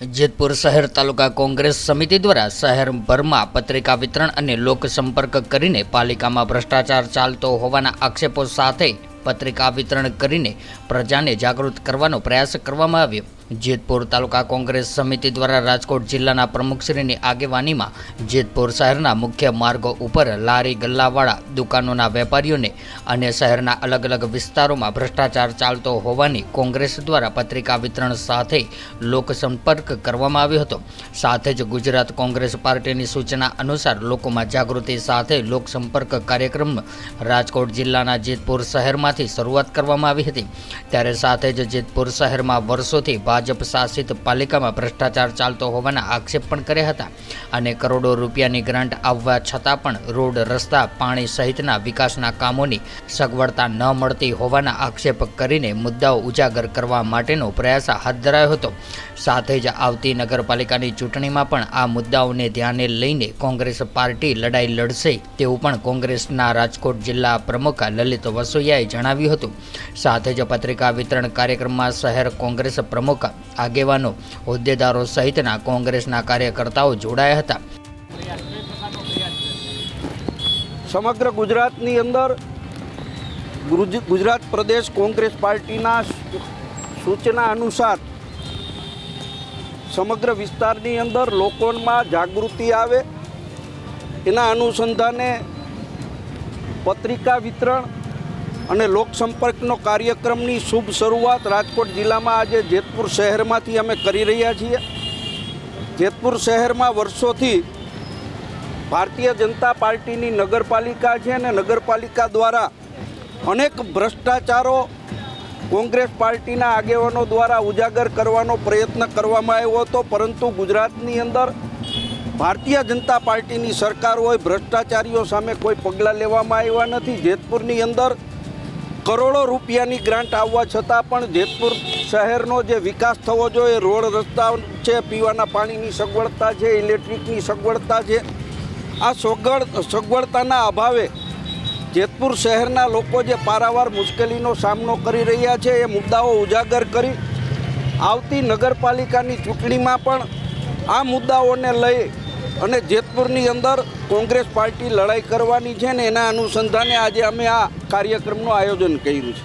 જેતપુર શહેર તાલુકા કોંગ્રેસ સમિતિ દ્વારા શહેરભરમાં પત્રિકા વિતરણ અને લોકસંપર્ક કરીને પાલિકામાં ભ્રષ્ટાચાર ચાલતો હોવાના આક્ષેપો સાથે પત્રિકા વિતરણ કરીને પ્રજાને જાગૃત કરવાનો પ્રયાસ કરવામાં આવ્યો. જેતપુર તાલુકા કોંગ્રેસ સમિતિ દ્વારા રાજકોટ જિલ્લાના પ્રમુખશ્રીની આગેવાનીમાં જેતપુર શહેરના મુખ્ય માર્ગો ઉપર લારી ગલ્લાવાળા દુકાનોના વેપારીઓને અને શહેરના અલગ અલગ વિસ્તારોમાં ભ્રષ્ટાચાર ચાલતો હોવાની કોંગ્રેસ દ્વારા પત્રિકા વિતરણ સાથે લોકસંપર્ક કરવામાં આવ્યો હતો. સાથે જ ગુજરાત કોંગ્રેસ પાર્ટીની સૂચના અનુસાર લોકોમાં જાગૃતિ સાથે લોકસંપર્ક કાર્યક્રમ રાજકોટ જિલ્લાના જેતપુર શહેરમાંથી શરૂઆત કરવામાં આવી હતી. ત્યારે સાથે જ જેતપુર શહેરમાં વર્ષોથી ભાજપ શાસિત પાલિકામાં ભ્રષ્ટાચાર ચાલતો હોવાના આક્ષેપ પણ કર્યા હતા અને કરોડો રૂપિયાની ગ્રાન્ટ આવવા છતાં પણ રોડ, રસ્તા, પાણી સહિતના વિકાસના કામોની સગવડતા ન મળતી હોવાના આક્ષેપ કરીને મુદ્દાઓ ઉજાગર કરવા માટેનો પ્રયાસ હાથ ધરાયો હતો. સાથે જ આવતી નગરપાલિકાની ચૂંટણીમાં પણ આ મુદ્દાઓને ધ્યાને લઈને કોંગ્રેસ પાર્ટી લડાઈ લડશે તેવું પણ કોંગ્રેસના રાજકોટ જિલ્લા પ્રમુખ લલિત વસોયાએ જણાવ્યું હતું. સાથે જ પત્રિકા વિતરણ કાર્યક્રમમાં શહેર કોંગ્રેસ પ્રમુખ આગેવાનો હોદ્દેદારો સહિતના કોંગ્રેસના કાર્યકર્તાઓ જોડાયા હતા. સમગ્ર ગુજરાતની અંદર ગુજરાત પ્રદેશ કોંગ્રેસ પાર્ટીના સૂચના અનુસાર સમગ્ર વિસ્તારની અંદર લોકોમાં જાગૃતિ આવે. એના અનુસંધાને પત્રિકા વિતરણ અને લોકસંપર્કનો કાર્યક્રમની શુભ શરૂઆત રાજકોટ જિલ્લામાં આજે જેતપુર શહેરમાંથી અમે કરી રહ્યા છીએ. જેતપુર શહેરમાં વર્ષોથી ભારતીય જનતા પાર્ટીની નગરપાલિકા છે અને નગરપાલિકા દ્વારા અનેક ભ્રષ્ટાચારો કોંગ્રેસ પાર્ટીના આગેવાનો દ્વારા ઉજાગર કરવાનો પ્રયત્ન કરવામાં આવ્યો હતો, પરંતુ ગુજરાતની અંદર ભારતીય જનતા પાર્ટીની સરકાર હોય, ભ્રષ્ટાચારીઓ સામે કોઈ પગલાં લેવામાં આવ્યા નથી. જેતપુરની અંદર કરોડો રૂપિયાની ગ્રાન્ટ આવવા છતાં પણ જેતપુર શહેરનો જે વિકાસ થવો જોઈએ, રોડ રસ્તા છે, પીવાના પાણીની સગવડતા છે, ઇલેક્ટ્રિકની સગવડતા છે, આ સગવડ, સગવડતાના અભાવે જેતપુર શહેરના લોકો જે પારાવાર મુશ્કેલીનો સામનો કરી રહ્યા છે, એ મુદ્દાઓ ઉજાગર કરી આવતી નગરપાલિકાની ચૂંટણીમાં પણ આ મુદ્દાઓને લઈ અને જેતપુરની અંદર કોંગ્રેસ પાર્ટી લડાઈ કરવાની છે ને એના અનુસંધાને આજે અમે આ કાર્યક્રમનું આયોજન કર્યું છે.